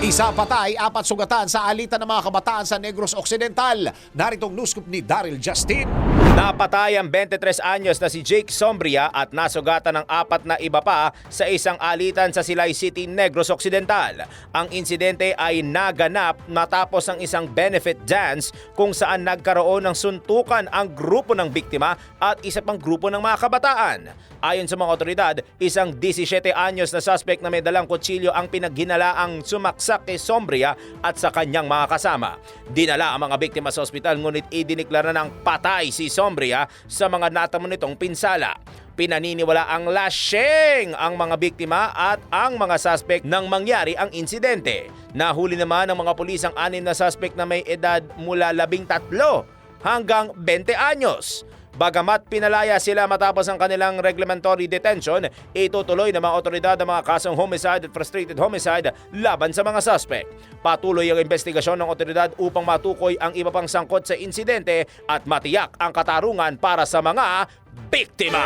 Isa patay, apat sugatan sa alitan ng mga kabataan sa Negros Occidental. Naritong news scoop ni Daryl Justin. Napatay ang 23 anyos na si Jake Sombria at nasugatan ng apat na iba pa sa isang alitan sa Silay City, Negros Occidental. Ang insidente ay naganap matapos ang isang benefit dance kung saan nagkaroon ng suntukan ang grupo ng biktima at isa pang grupo ng mga kabataan. Ayon sa mga otoridad, isang 17 anyos na suspect na may dalang kutsilyo ang pinaghinalaang sumaksak kay Sombria at sa kanyang mga kasama. Dinala ang mga biktima sa ospital ngunit idiniklara ng patay si Sombria sa mga natamo nitong pinsala. Pinaniniwala ang lasing ang mga biktima at ang mga suspect nang mangyari ang insidente. Nahuli naman ng mga pulis ang anim na suspect na may edad mula 13 hanggang 20 anyos. Bagamat pinalaya sila matapos ang kanilang reglementary detention, itutuloy ng mga otoridad ang mga kasong homicide at frustrated homicide laban sa mga suspect. Patuloy ang investigasyon ng otoridad upang matukoy ang iba pang sangkot sa insidente at matiyak ang katarungan para sa mga biktima.